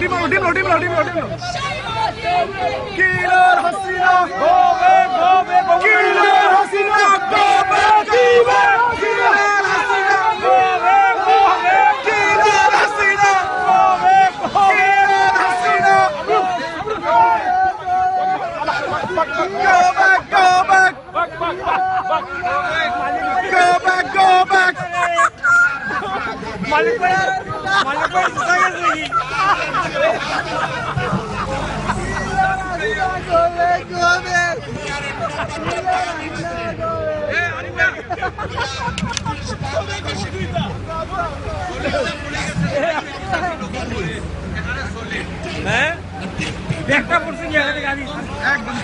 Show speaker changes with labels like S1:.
S1: Đi vào, đi vào, đi vào, đi vào, đi vào. Kia back, go back, go back. go back, go back. Go back, go back. Malipay, malipay sa kasi. Go back, go back. Go back, go back. একটা পড়ছে একদম